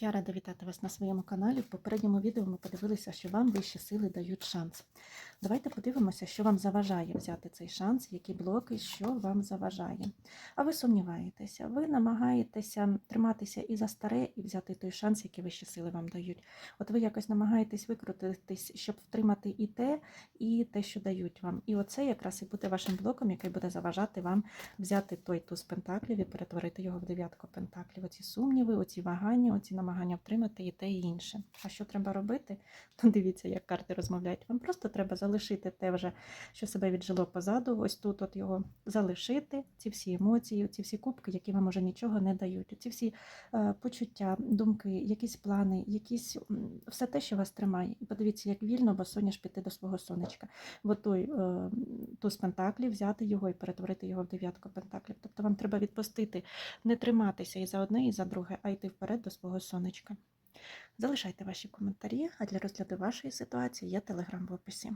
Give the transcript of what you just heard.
Я рада вітати вас на своєму каналі. В попередньому відео ми подивилися, що вам вищі сили дають шанс. Давайте подивимося, що вам заважає взяти цей шанс, які блоки, що вам заважає. А ви сумніваєтеся, ви намагаєтеся триматися і за старе, і взяти той шанс, який вищі сили вам дають. От ви якось намагаєтесь викрутитись, щоб втримати і те, і те, що дають вам. І оце якраз і буде вашим блоком, який буде заважати вам взяти той туз пентаклів і перетворити його в дев'ятку пентаклів. Оці сумніви, оці вагання, оці намагання втримати і те, і інше. А що треба робити? Ну, дивіться, як карти розмовляють. Вам просто треба залишити те вже, що себе віджило позаду. Ось тут от його залишити, ці всі емоції, ці всі кубки, які вам уже нічого не дають. Ці всі е, почуття, думки, якісь плани, якісь все те, що вас тримає. І подивіться, як вільно босоніж піти до свого сонечка. В той е, туз пентаклів, взяти його і перетворити його в дев'ятку пентаклів. Тобто вам треба відпустити, не триматися і за одне, і за друге, а йти вперед до свого сонечка. Залишайте ваші коментарі, а для розгляду вашої ситуації є телеграм в описі.